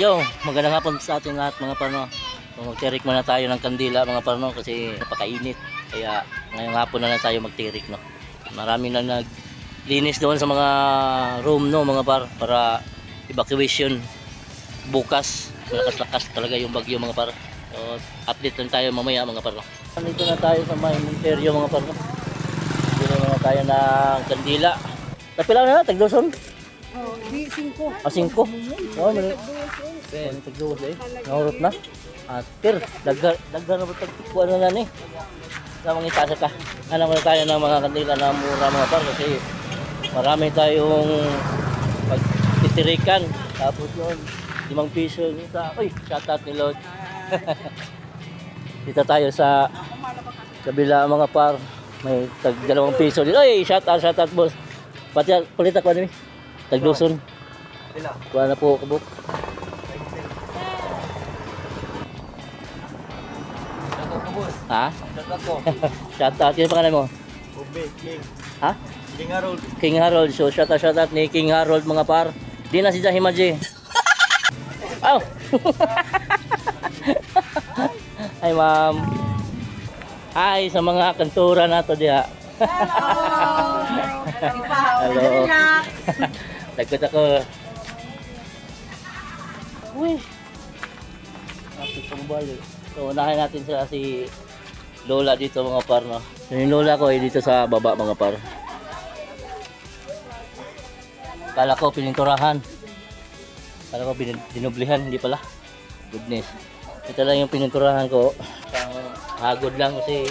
Yo, magandang hapon sa ating lahat mga parno. So, magtirik muna tayo ng kandila mga parno kasi napakainit. Kaya ngayong hapon na lang tayo magtirik no. Marami na naglinis doon sa mga room no mga par para evacuation bukas. Malakas-lakas talaga yung bagyo mga par. So, update lang tayo mamaya mga parno. Nandito na tayo sa may interior mga parno. Dito na tayo ng kandila. Tapilaw na na, tagdoson. Oh, di 5. Ah, singko. Oh, Ben, tagduwas eh. Nahurot na. At per, daggar, daggar na ba tagkuha na na ni? Sa mga itasa ka. Ano muna tayo ng mga kandila na mura mga par kasi marami tayong pagtitirikan. Tapos yun, limang piso yun sa, uy, shout out ni Lord. Dito tayo sa kabila mga par. May tag dalawang piso dito. Uy, shout out, shout out boss. Pati palit ako ni. Tagduson. Kuha na po kabuk. Ha? shout out. Kino pangalan mo? Ha? King Harold. King Harold. So shout out, shout out ni King Harold mga par. Di na si Jahimaji. Aw! Hi ma'am. Hi sa mga kantura nato diha. Hello. Takot ako. Uy. Ako pang balik. So, unahin natin sila si Lola dito mga par, no? So, yung Lola ko ay dito sa baba mga par. Kala ko pininturahan. Kala ko dinublihan, hindi pala. Goodness. Ito lang yung pininturahan ko. Isang hagod lang kasi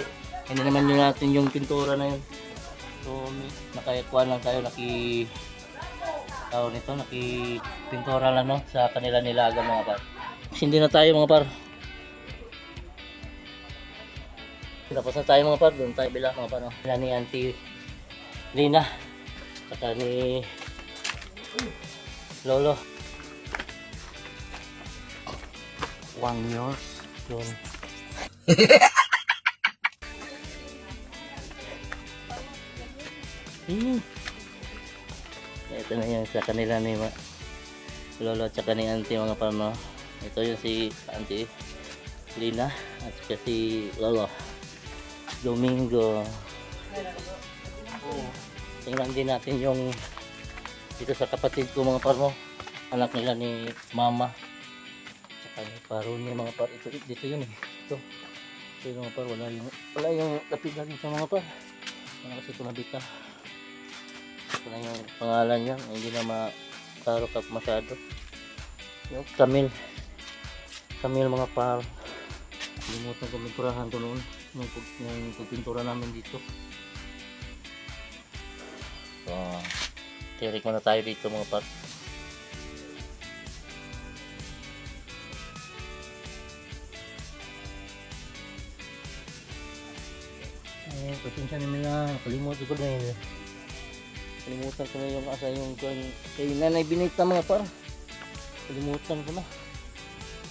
hindi naman yun natin yung pintura na yun. So, nakayakuan lang tayo, naki tawag nito, nakipintura lang no, sa kanila nilaga mga par. Hindi na tayo mga par. Tapos na tayo mga par, doon tayo bila mga par. No? Sila ni Auntie Lina, saka ni Lolo. One years. Yun. Hmm. Ito na yan sa kanila ni Ma- Lolo at saka ni Auntie mga parno. Ito yung si Auntie Lina at saka si Lolo. Domingo. Tingnan din natin yung dito sa kapatid ko mga parno. Anak nila ni Mama. Tsaka ni Paro ni mga par. Ito, dito yun eh. Ito. Ito yung mga par. Wala yung, wala yung lapidan sa mga par. Wala kasi ito nabita. Ito na yung pangalan niya. Hindi na matarok up masyado. Yung Camille. Camille mga par. Limutan ko pinturahan ko noon. Yung, pag- yung pagpintura namin dito. So, tirik muna tayo dito mga par. Eh, pasensya na nila. Nakalimutan ko na yun. Kalimutan ko na yung asa yung kung kay nanay binita mga par. Kalimutan ko na.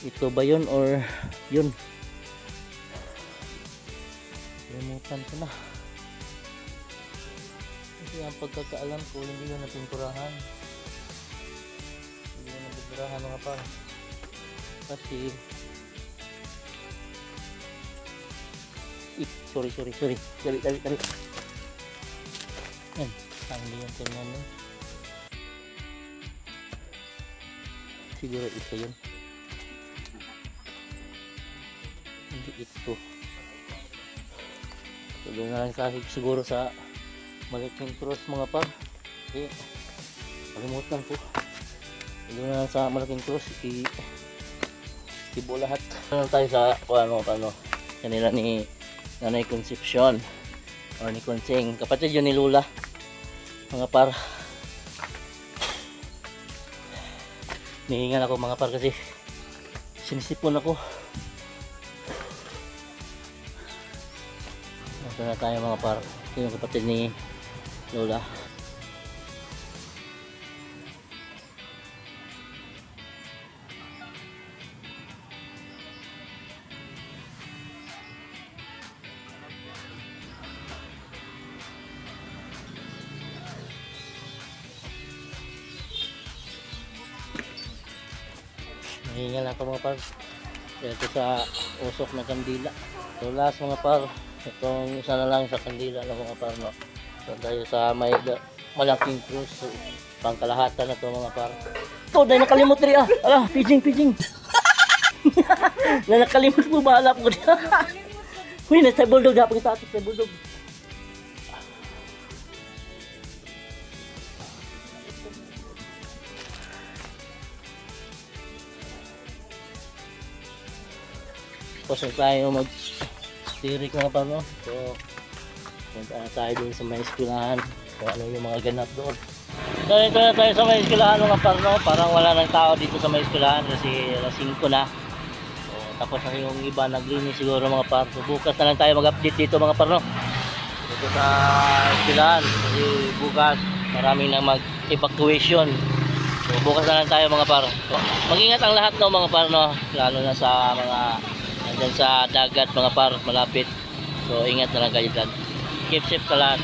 Ito ba yun or yun? Kalimutan ko na. Kasi ang pagkakaalam ko, hindi yun napinturahan. Hindi yun napinturahan mga par. Kasi Ih, sorry, sorry, sorry. Sorry, sorry, sorry. Yan. Tangli yung tingnan mo. Siguro ito yun. Hindi ito. So, doon na lang sa siguro sa malaking cross mga par. Kasi kalimutan ko. Doon na lang sa malaking cross. I ibo lahat. Ano tayo sa ano ano kanila ni Nanay Concepcion o ni Consing. Kapatid yun ni Lula. Mga par. Nihingan ako mga par kasi sinisipon ako. Dito na tayo mga par. Ito yung kapatid ni Lola. Hingal ako mga par. Dito sa usok ng kandila. So last mga par, itong isa na lang sa kandila ng mga par no. So tayo sa may malaking cruise. So, pangkalahatan na to mga par. Ito, dahil nakalimot rin ah. Ala, pijing, pijing. na nakalimot mo, bahala po ko. Uy, nasa bulldog na. Pagkita sa bulldog. Na tayo mag tirik mga pano. So, punta na tayo dun sa may eskwelahan. Kung ano yung mga ganap doon. So, ito na tayo sa may eskwelahan mga parno. Parang wala nang tao dito sa may eskwelahan kasi alas 5 na. So, tapos na yung iba naglinis siguro mga parno. So, bukas na lang tayo mag-update dito mga parno. Dito sa eskwelahan. Kasi bukas maraming na mag-evacuation. So, bukas na lang tayo mga parno. So, mag-ingat ang lahat no mga parno. Lalo na sa mga nandyan sa dagat mga par malapit. So, ingat na lang kayo dyan. Keep safe sa lahat.